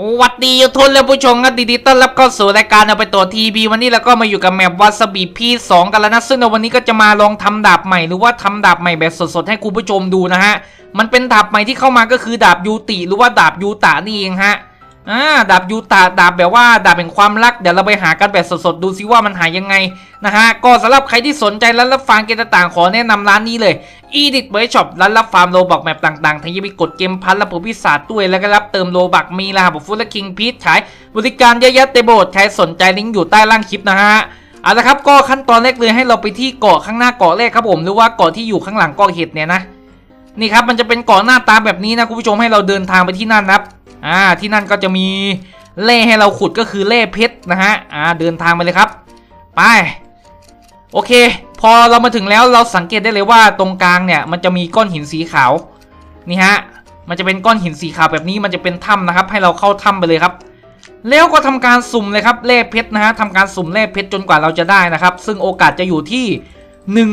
สวัสดีทุนและผู้ชมกันดีๆต้อนรับเข้าสู่รายการเอาไปตัวทีบีวันนี้แล้วก็มาอยู่กับแมปวัสบีพีสองกันแล้วนะ ซึ่งในวันนี้ก็จะมาลองทำดาบใหม่หรือว่าทำดาบใหม่แบบสดๆให้คุณผู้ชมดูนะฮะ มันเป็นดาบใหม่ที่เข้ามาก็คือดาบยูติหรือว่าดาบยูตะนี่เองฮะ อ่าดาบยูตะดาบแบบว่าดาบแห่งความรักเดี๋ยวเราไปหากันแบบสดๆดูซิว่ามันหายยังไงนะฮะก็สำหรับใครที่สนใจร้านรับฟังเกมต่างๆขอแนะนำร้านนี้เลย e d i t เบ r ร์ช็อปร้านรับฟาร์มโลบอกแมปต่างๆทั้งยังมีกดเกมพันและผมพิศาจด้วยแล้วก็รับเติมโลบักมีรหัสฟุตและคิงพีชขายบริการเยอะแยะเต็มไปหมดใครสนใจลิงก์อยู่ใต้ล่างคลิปนะฮะเอาละครับก็ขั้นตอนแรกเลยให้เราไปที่เกาะข้างหน้าเกาะแรกครับผมหรือว่าเกาะที่อยู่ข้างหลังเกาะเห็ดเนี่ยนะนี่ครับมันจะเป็นเกาะหน้าตาแบบนี้นะคุณผู้ชมให้เราเดินทางไปที่นั่นนะครับ อ่าที่นั่นก็จะมีเล่ให้เราขุดก็คือเล่เพชรนะฮะอ่าเดินทางไปเลยครับ ไป โอเค พอเรามาถึงแล้วเราสังเกตได้เลยว่าตรงกลางเนี่ยมันจะมีก้อนหินสีขาวนี่ฮะมันจะเป็นก้อนหินสีขาวแบบนี้มันจะเป็นถ้ำนะครับ ให้เราเข้าถ้ำไปเลยครับ แล้วก็ทำการสุ่มเลยครับเล่เพชรนะฮะทำการสุ่มเล่เพชรจนกว่าเราจะได้นะครับ ซึ่งโอกาสจะอยู่ที่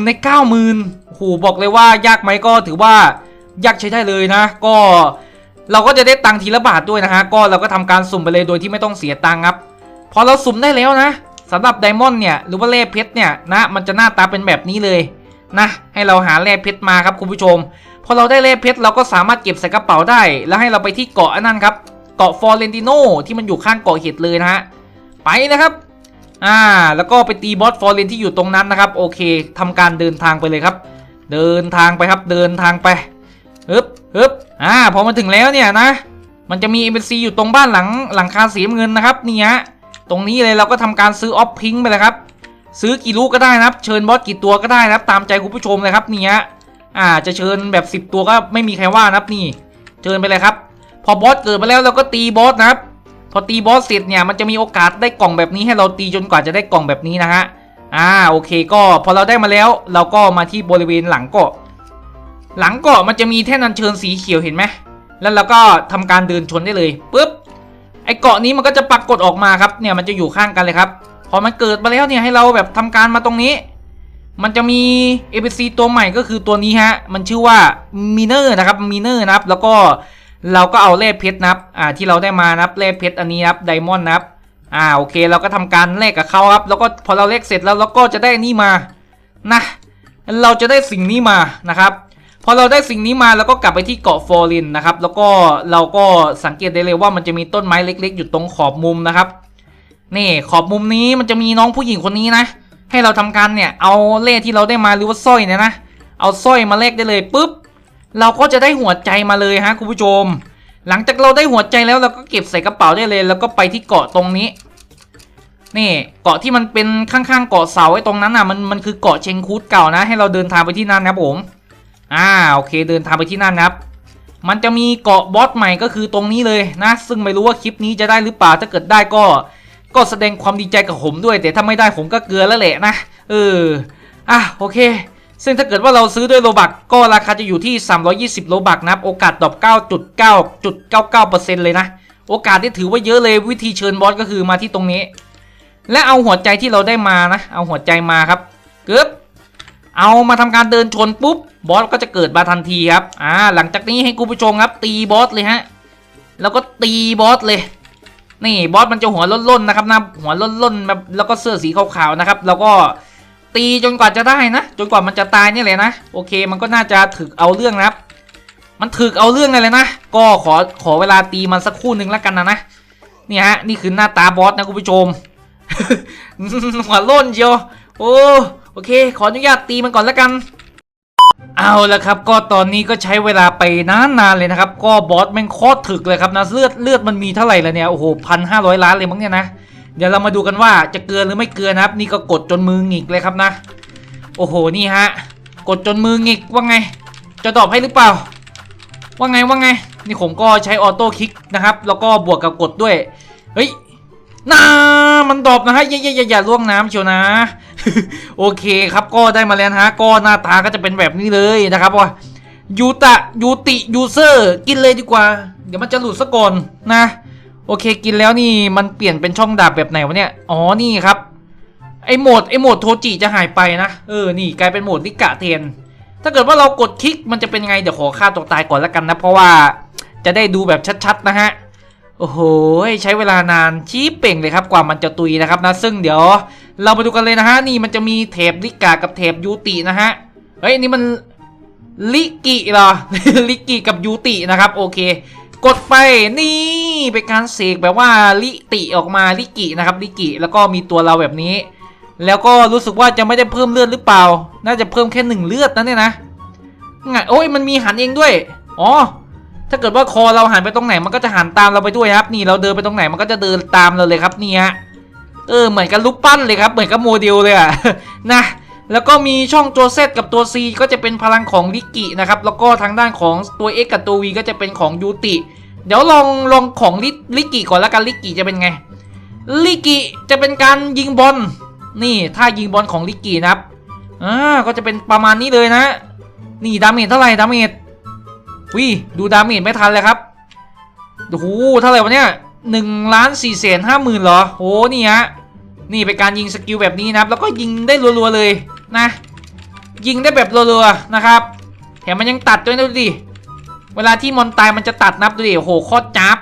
1ใน9 0,000ื่นโหบอกเลยว่ายากไหมก็ถือว่ายากใช้ได้เลยนะ ก็ เราก็จะได้ตังค์ทีละบาทด้วยนะฮะก็เราก็ทำการสุ่มไปเลยโดยที่ไม่ต้องเสียตังค์ครับพอเราสุ่มได้แล้วนะสำหรับไดมอนด์เนี่ยหรือว่าเล่เพชรเนี่ยนะมันจะหน้าตาเป็นแบบนี้เลยนะให้เราหาแร่เพชรมาครับคุณผู้ชม พอเราได้แร่เพชรเราก็สามารถเก็บใส่กระเป๋าได้ แล้วให้เราไปที่เกาะอันนั้นครับเกาะฟอร์เรนติโนที่มันอยู่ข้างเกาะเห็ดเลยนะฮะไปนะครับอ่าแล้วก็ไปตีบอสฟอร์เรนที่อยู่ตรงนั้นนะครับโอเคทำการเดินทางไปเลยครับ เดินทางไปครับเดินทางไปฮึบ ฮึบอ่าพอมาถึงแล้วเนี่ยนะ มันจะมี NPC อยู่ตรงบ้านหลังหลังคาสีเงินนะครับนี่ฮะตรงนี้เลยเราก็ทำการซื้อออฟพิงไปเลยครับ ซื้อกี่ลูกก็ได้นะครับ เชิญบอสกี่ตัวก็ได้นะครับ ตามใจคุณผู้ชมเลยครับนี่ฮะอ่าจะเชิญแบบ 10 ตัวก็ไม่มีใครว่านะครับนี่ เชิญไปเลยครับ พอบอสเกิดมาแล้วเราก็ตีบอสนะครับ พอตีบอสเสร็จเนี่ยมันจะมีโอกาสได้กล่องแบบนี้ให้เราตีจนกว่าจะได้กล่องแบบนี้นะฮะอ่าโอเคก็พอเราได้มาแล้ว เราก็มาที่บริเวณหลังเกาะ หลังเกาะมันจะมีแท่นอัญเชิญสีเขียวเห็นไหมแล้วเราก็ทำการเดินชนได้เลยปุ๊บไอเกาะนี้มันก็จะปรากฏออกมาครับเนี่ยมันจะอยู่ข้างกันเลยครับพอมันเกิดมาแล้วเนี่ยให้เราแบบทำการมาตรงนี้ มันจะมี NPC ตัวใหม่ก็คือตัวนี้ฮะมันชื่อว่ามิเนอร์นะครับมิเนอร์นะครับแล้วก็เราก็เอาแร่เพชรนับอ่าที่เราได้มานับแร่เพชรอันนี้นับไดมอนด์นับอ่าโอเคเราก็ทำการแลกกับเขาครับ แล้วก็พอเราแลกเสร็จแล้วเราก็จะได้นี่มานะเราจะได้สิ่งนี้มานะครับ พอเราได้สิ่งนี้มาแล้วก็กลับไปที่เกาะฟอร์ลินนะครับแล้วก็เราก็สังเกตได้เลยว่ามันจะมีต้นไม้เล็ก ๆ อยู่ตรงขอบมุมนะครับนี่ขอบมุมนี้มันจะมีน้องผู้หญิงคนนี้นะ ให้เราทำการเนี่ยเอาเล่ที่เราได้มาหรือว่าสร้อยเนี่ยนะเอาสร้อยมาแลกได้เลยปุ๊บเราก็จะได้หัวใจมาเลยฮะคุณผู้ชม หลังจากเราได้หัวใจแล้วเราก็เก็บใส่กระเป๋าได้เลย แล้วก็ไปที่เกาะตรงนี้ นี่เกาะที่มันเป็นข้างๆเกาะเสาไอ้ตรงนั้นอะมันมันคือเกาะเชงคูดเก่านะ ให้เราเดินทางไปที่นั่นนะผม อ่าโอเคเดินทางไปที่นั่นครับ มันจะมีเกาะบอสใหม่ก็คือตรงนี้เลยนะ ซึ่งไม่รู้ว่าคลิปนี้จะได้หรือเปล่าถ้าเกิดได้ก็ ก็แสดงความดีใจกับผมด้วย แต่ถ้าไม่ได้ผมก็เกลือแล้วแหละนะเอออะโอเค ซึ่งถ้าเกิดว่าเราซื้อด้วยโลบักก็ราคาจะอยู่ที่ 320 โลบักนะครับโอกาสตอบ9.9.99%เลยนะ โอกาสที่ถือว่าเยอะเลยวิธีเชิญบอสก็คือมาที่ตรงนี้ และเอาหัวใจที่เราได้มานะ เอาหัวใจมาครับ เอามาทำการเดินชนปุ๊บบอสก็จะเกิดมาทันทีครับอ่าหลังจากนี้ให้คุณผู้ชมครับ ตีบอสเลยฮะแล้วก็ตีบอสเลย นี่บอสมันจะหัวล้นๆนะครับนะหัวล้นๆแบบแล้วก็เสื้อสีขาวๆนะครับ แล้วก็ตีจนกว่าจะได้นะ จนกว่ามันจะตายนี่เลยนะโอเค มันก็น่าจะถึกเอาเรื่องนะครับ มันถึกเอาเรื่องเลยนะ ก็ขอขอเวลาตีมันสักครู่หนึ่งแล้วกันนะนะนี่ฮะนี่คือหน้าตาบอสนะคุณผู้ชมหัวล้นเชียวโอ้ โอเค ขออนุญาตตีมันก่อนแล้วกัน เอาละครับ ก็ตอนนี้ก็ใช้เวลาไปนานๆเลยนะครับ ก็บอสแม่งโคตรถึกเลยครับนะเลือดเลือดมันมีเท่าไหร่แล้วเนี่ยโอ้โหพันห้าร้อยล้านเลยมั้งเนี่ยนะเดี๋ยวเรามาดูกันว่าจะเกินหรือไม่เกินนะครับ นี่ก็กดจนมือหงิกเลยครับนะ โอ้โหนี่ฮะกดจนมือหงิกว่าไง จะตอบให้หรือเปล่า ว่าไงว่าไง นี่ผมก็ใช้ออโต้คลิกนะครับ แล้วก็บวกกับกดด้วย เฮ้ยน้ามันตอบนะฮะอย่าอย่าอย่าอย่าล่วงน้ำเชียวนะ โอเคครับก็ได้มาแล้วนะฮะก็หน้าตาก็จะเป็นแบบนี้เลยนะครับว่ายูตะยูติยูเซอร์กินเลยดีกว่า เดี๋ยวมันจะหลุดซะก่อนนะ โอเคกินแล้วนี่มันเปลี่ยนเป็นช่องดาบแบบไหนวะเนี่ยอ๋อนี่ครับไอโหมดไอโหมดโทจิจะหายไปนะเออนี่กลายเป็นโหมดนิกะเทนถ้าเกิดว่าเรากดคลิกมันจะเป็นไงเดี๋ยวขอฆ่าตัวตายก่อนแล้วกันนะเพราะว่าจะได้ดูแบบชัดๆนะฮะโอ้โหใช้เวลานานชี้เป่งเลยครับกว่ามันจะตุยนะครับนะซึ่งเดี๋ยว เรามาดูกันเลยนะฮะนี่มันจะมีเทปลิกากับเทปยูตินะฮะเฮ้ยนี่มันลิกิเหรอลิกิกับยูตินะครับโอเค กดไปนี่เป็นการเสกแบบว่าลิติออกมาลิกินะครับลิกิแล้วก็มีตัวเราแบบนี้ แล้วก็รู้สึกว่าจะไม่ได้เพิ่มเลือดหรือเปล่า น่าจะเพิ่มแค่หนึ่งเลือดนะเนี่ยนะไงโอ้ยมันมีหันเองด้วยอ๋อถ้าเกิดว่าคอเราหันไปตรงไหนมันก็จะหันตามเราไปด้วยครับ นี่เราเดินไปตรงไหนมันก็จะเดินตามเราเลยครับนี่ฮะ เออเหมือนกับรูปปั้นเลยครับ เหมือนกับโมเดลเลยอะนะแล้วก็มีช่องตัว Z กับตัว C ก็จะเป็นพลังของลิกินะครับ แล้วก็ทางด้านของตัว X กับตัว V ก็จะเป็นของยูติ เดี๋ยวลองลองของลิลิกิก่อนแล้วกันลิกิจะเป็นไงลิกิจะเป็นการยิงบอลนี่ถ้ายิงบอลของลิกินะครับอ่าก็จะเป็นประมาณนี้เลยนะ นี่ดาเมจเท่าไหร่ดาเมจวิดูดาเมจไม่ทันเลยครับโอ้โหเท่าไหร่วะเนี่ย หนึ่งล้านสี่แสนห้าหมื่นเหรอโอ้นี่ฮะนี่เป็นการยิงสกิลแบบนี้นะครับ แล้วก็ยิงได้รัวๆเลยนะ ยิงได้แบบรัวๆนะครับแถมมันยังตัดด้วยนะดูดิเวลาที่มอนตายมันจะตัดนับดูดิโอ้โหโคตรจับ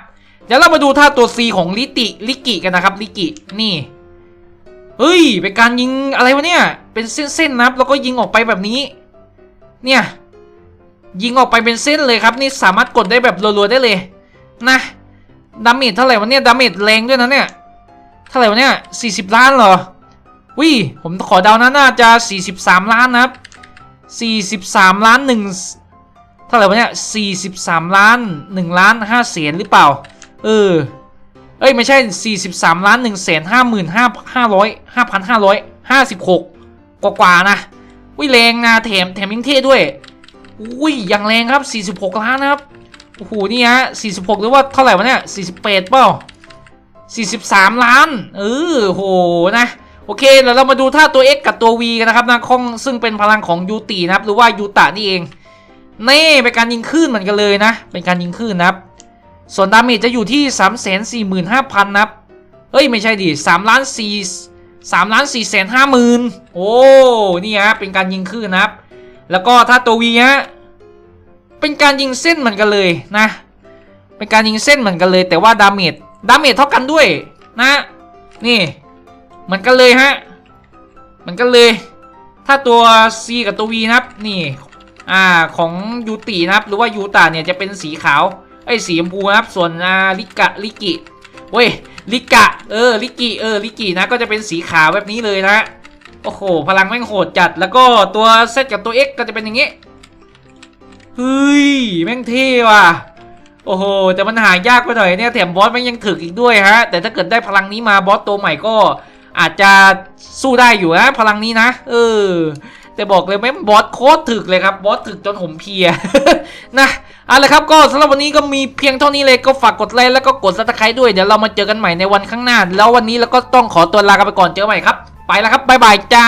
เดี๋ยวเรามาดูท่าตัว C ของลิติลิกิกันนะครับลิกินี่เฮ้ยเป็นการยิงอะไรวะเนี่ยเป็นเส้นๆนับแล้วก็ยิงออกไปแบบนี้ เนี่ยยิงออกไปเป็นเส้นเลยครับนี่สามารถกดได้แบบรัวๆได้เลยนะ ดาเมจเท่าไหร่วะเนี่ยดาเมจแรงด้วยนะเนี่ยเท่าไหร่วะเนี่ย40ล้านเหรอวิผมขอเดานะน่าจะ43ล้านนะครับ43ล้านหนึ่งเท่าไหร่วะเนี่ย43ล้าน1ล้าน5แสนหรือเปล่า เออ เอ้ยไม่ใช่43ล้าน1แสน5หมื่น5 500 5,556กว่ากว่านะวิแรงนะแถมแถมยังเท่ด้วยอุ้ยอย่างแรงครับ 46 ล้านนะครับ โอ้โห นี่ฮะ 46 หรือว่าเท่าไหร่วะเนี่ย 48เปล่า 43 ล้าน เออโหนะ โอเคแล้วเรามาดูท่าตัว X กับตัว V กันนะครับนะข้องซึ่งเป็นพลังของยูตินะครับ หรือว่ายูตะนี่เอง นี่เป็นการยิงคลื่นเหมือนกันเลยนะ เป็นการยิงคลื่นนะครับ ส่วนดาเมจจะอยู่ที่ 3 4 5 0 0 0นะครับเฮ้ย ไม่ใช่ดิ3ล้าน4 3ล้าน4แสน5หมื่นโอ้ นี่ฮะ เป็นการยิงคลื่นนะครับ แล้วก็ถ้าตัว V ฮะ เป็นการยิงเส้นเหมือนกันเลยนะ เป็นการยิงเส้นเหมือนกันเลย แต่ว่าดาเมจดาเมจเท่ากันด้วยนะ นี่เหมือนกันเลยฮะเหมือนกันเลย ถ้าตัว C กับตัว V นะครับนี่อ่าของยูตินะครับหรือว่ายูตาเนี่ยจะเป็นสีขาวไอ้สีชมพูนะครับส่วนอาลิกะลิกิเว้ยลิกะเออลิกิเออลิกินะก็จะเป็นสีขาวแบบนี้เลยนะโอ้โหพลังแม่งโหดจัด แล้วก็ตัว Z กับตัว X ก็จะเป็นอย่างงี้ เฮ้ยแม่งเท่ว่ะ โอ้โห แต่มันหายากไปหน่อยเนี่ยแถมบอสม่งยังถึกอีกด้วยฮะ แต่ถ้าเกิดได้พลังนี้มาบอสตัวใหม่ก็อาจจะสู้ได้อยู่นะพลังนี้นะ เออ แต่บอกเลยแม่งบอสโคตรถึกเลยครับบอสถึกจนผมเพียนะเอาละครับก็สำหรับวันนี้ก็มีเพียงเท่านี้เลยก็ฝากกดไลค์แล้วก็กดซับสไครต์ด้วยเดี๋ยวเรามาเจอกันใหม่ในวันข้างหน้า แล้ววันนี้เราก็ต้องขอตัวลากันไปก่อนเจอกันใหม่ครับ ไปแล้วครับบ๊ายบายจ้า